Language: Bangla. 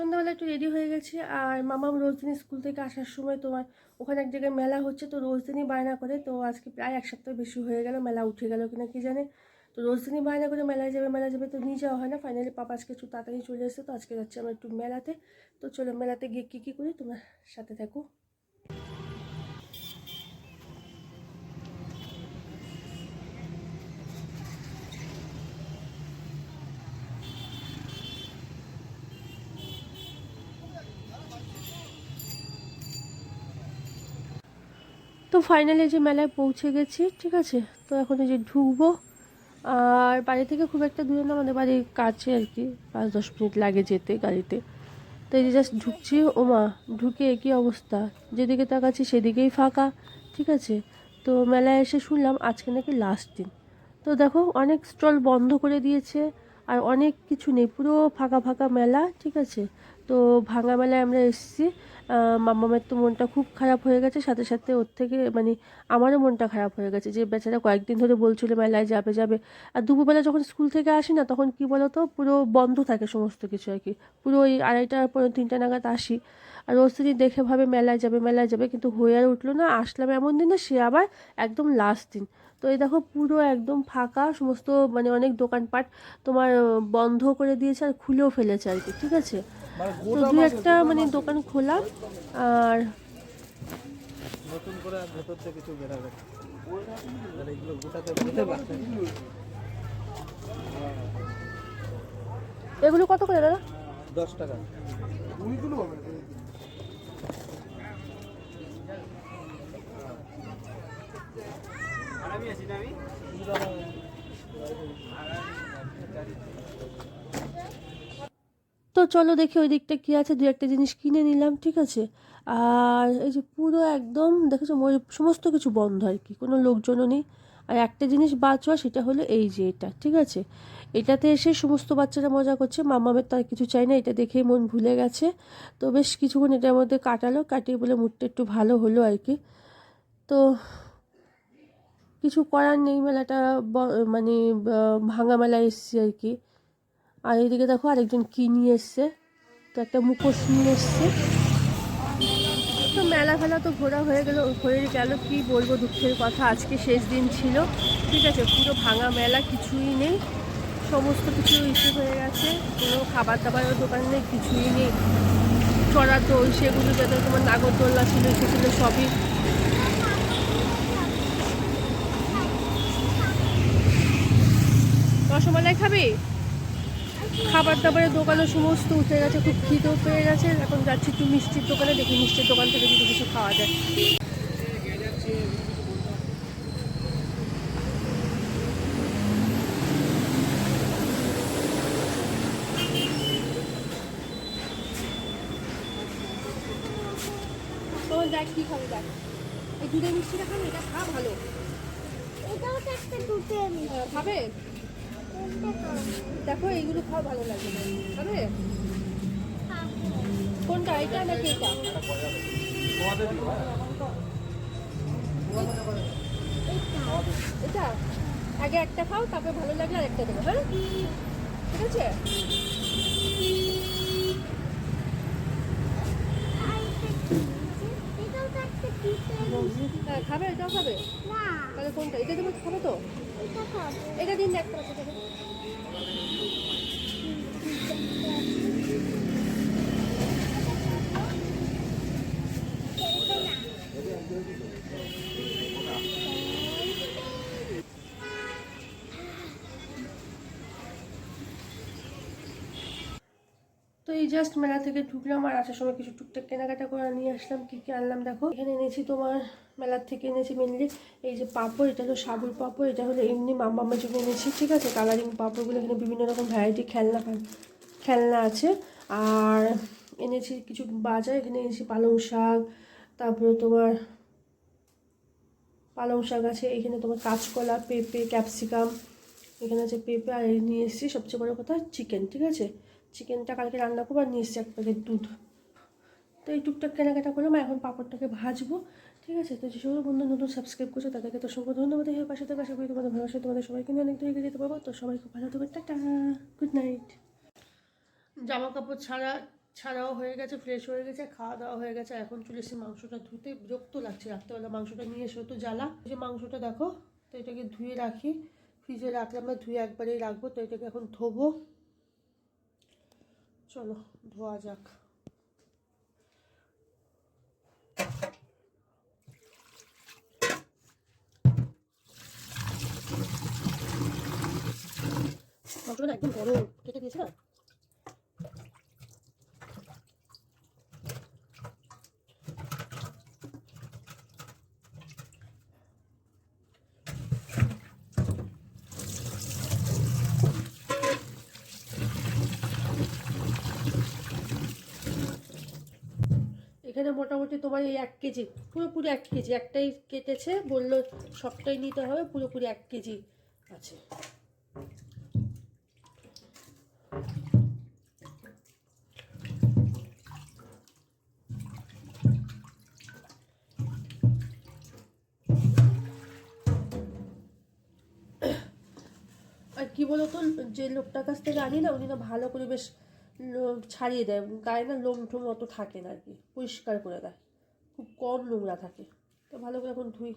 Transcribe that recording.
সন্ধ্যাবেলা একটু রেডি হয়ে গেছি আর মামাম রোজদিনী স্কুল থেকে আসার সময় তোমার ওখানে এক জায়গায় মেলা হচ্ছে, তো রোজদিনী বায়না করে, তো আজকে প্রায় এক সপ্তাহ বেশি হয়ে গেল, মেলা উঠে গেল কিনা কি জানে। তো রোজদিনী বায়না করে মেলায় যাবে মেলা যাবে তো নিয়ে যাওয়া হয় না ফাইনালি পাপা আজকে একটু তাড়াতাড়ি চলে এসেছে, তো আজকে যাচ্ছি আমার একটু মেলাতে। তো চলো মেলাতে গিয়ে কী কী করি, তোমার সাথে থাকো। তো ফাইনালি যে মেলায় পৌঁছে গেছি, ঠিক আছে? তো এখন এই যে ঢুকবো, আর বাড়ি থেকে খুব একটা দূরে না, আমাদের বাড়ির কাছে আর কি, পাঁচ দশ মিনিট লাগে যেতে গাড়িতে। তো এই যে জাস্ট ঢুকছি, ওমা, ঢুকে একই অবস্থা? যেদিকে তাকাচ্ছি সেদিকেই ফাঁকা, ঠিক আছে? তো মেলায় এসে শুনলাম আজকে নাকি লাস্ট দিন। তো দেখো, অনেক স্টল বন্ধ করে দিয়েছে, আর অনেক কিছু নেই, পুরো ফাঁকা ফাঁকা মেলা, ঠিক আছে? তো ভাঙা মেলায় আমরা এসেছি। মামামের তো মনটা খুব খারাপ হয়ে গেছে, সাথে সাথে ওর থেকে মানে আমারও মনটা খারাপ হয়ে গেছে যে, বেচারা কয়েকদিন ধরে বলছিল মেলায় যাবে যাবে। আর দুপুরবেলা যখন স্কুল থেকে আসি না, তখন কি বলতো, পুরো বন্ধ থাকে সমস্ত কিছু আর কি। পুরো ওই আড়াইটার পর তিনটা নাগাদ আসি। আর ওর দিন দেখে ভাবে মেলায় যাবে মেলায় যাবে, কিন্তু হয়ে আর উঠল না। আসলাম এমন দিনে সে আবার একদম লাস্ট দিন। তো এই দেখো, পুরো একদম ফাঁকা, সমস্ত মানে অনেক দোকানপাট তোমার বন্ধ করে দিয়েছে আর খুলেও ফেলেছে আর কি, ঠিক আছে? তো দু একটা মানে দোকান খোলা আর নতুন করে ভেতর থেকে কিছু বেরাবে এগুলো গোটাতে বলতে পারছেন এগুলো কত করে দাদা? দশ টাকা। তো চলো দেখি ওই দিকটা কী আছে, দু একটা জিনিস কিনে নিলাম, ঠিক আছে? আর এই যে পুরো একদম, দেখেছ সমস্ত কিছু বন্ধ আর কি, কোনো লোকজনও নেই। আর একটা জিনিস বাঁচোয়া সেটা হলো এই যে এটা, ঠিক আছে? এটাতে এসে সমস্ত বাচ্চারা মজা করছে মামামের তার কিছু চাই না, এটা দেখেই মন ভুলে গেছে। তো বেশ কিছুক্ষণ এটার মধ্যে কাটালো, কাটিয়ে বলে মুডটা একটু ভালো হলো আর কি। তো কিছু করার নেই, মেলাটা মানে ভাঙা মেলায় এসছি আর কি। আর এদিকে দেখো আরেকজন কি নিয়ে এসছে? তো একটা মুখোশ নিয়ে এসছে। তো মেলা ফেলা তো ঘোরা হয়ে গেল হয়ে গেল, কি বলব দুঃখের কথা, আজকে শেষ দিন ছিল। ঠিক আছে, পুরো ভাঙা মেলা, কিছুই নেই। সমস্ত কিছু ইস্যু হয়ে গেছে, কোনো খাবার দাবারের দোকান নেই, কিছুই নেই। চড়া দোল, সেগুলো যাতে, তোমার নাগরদোল্লা ছিল, সেগুলো সবই। রসমালাই খাবি? খাবার দাবারের দোকানও সমস্ত উঠে গেছে খুব খিদেও পেয়ে গেছে। এখন যাচ্ছি একটু মিষ্টির দোকানে দেখি মিষ্টির দোকান থেকে যদি কিছু খাওয়া যায়। দেখ কি খাবে দেখ। এই দুধের মিষ্টিটা খাবে এটা খা ভালো। এটাও তো একটা দুটো আমি আহ, খাবে? দেখো, এইগুলো খাওয়া ভালো লাগবে খাবে কোনটা, এটা নাকি এটা এটা? আগে একটা খাও, তারপরে ভালো লাগলে আরেকটা দেবো হ্যাঁ? ঠিক আছে? একটা দুটো হ্যাঁ খাবে? এটাও খাবে? না। তাহলে কোনটা? এটা তুমি খাবে তো? এটা দিন একটা তো এই জাস্ট মেলা থেকে ঢুকলাম আর আসার সময় কিছু টুকটাক কেনাকাটা করে নিয়ে আসলাম, কী কী আনলাম দেখো। এখানে এনেছি তোমার, মেলার থেকে এনেছি মেনলি এই যে পাঁপড়, এটা হলো সাবুর পাঁপড়, এটা হলো এমনি মামার জন্য এনেছি, ঠিক আছে? কালারিং পাঁপড়গুলো এখানে বিভিন্ন রকম ভ্যারাইটি খেলনা খেলনা আছে। আর এনেছি কিছু বাজার, এখানে এনেছি পালং শাক, তারপরে তোমার পালং শাক আছে, এখানে তোমার কাঁচকলা, পেঁপে, ক্যাপসিকাম, এখানে আছে পেঁপে, আর নিয়ে এসেছি সবচেয়ে বড় কথা চিকেন, ঠিক আছে? চিকেনটা কালকে রান্না করব আর নিয়ে এসেছি এক প্যাকেট দুধ। তো এই টুকটাক কেনাকাটা করলাম এখন পাঁপড়টাকে ভাজবো, ঠিক আছে? তো যেসব বন্ধু নতুন সাবস্ক্রাইব করছ, তাদেরকে তো অসংখ্য ধন্যবাদ। এই পাশে থেকে আশা করি তোমাদের ভালোবাসা, তোমাদের সবাইকে নিয়ে অনেক দূরে যেতে পারব। তো সবাই খুব ভালো থাকবে টাটা গুড নাইট জামা কাপড় ছাড়া, ছাড়াও হয়ে গেছে ফ্রেশ হয়ে গেছে, খাওয়া দাওয়া হয়ে গেছে। এখন চলে এসে মাংসটা ধুতে, বিরক্ত লাগছে। রাত্রেবেলা মাংসটা নিয়ে এসে তো জ্বালা। যে মাংসটা দেখো, তো এটাকে ধুয়ে রাখি। ফ্রিজে রাখলে আমরা ধুয়ে একবারেই রাখব। তো এটাকে এখন ধোবো। চলো ধোয়া যাক। একদম গরম কেটে দিয়েছে? না এখানে মোটামুটি তোমার এই এক কেজি, পুরোপুরি এক কেজি। একটাই কেটেছে, বলল সবটাই নিতে হবে, পুরোপুরি এক কেজি আছে। আর কি বলতো, যে লোকটার কাছ থেকে আনি না, উনি না ভালো করে বেশ ছাড়িয়ে দেয়। গায়ে না লোম ঠোম অত থাকে না আর কি। পরিষ্কার করে দেয়। খুব কম নোংরা থাকে। তো ভালো করে এখন ধুই।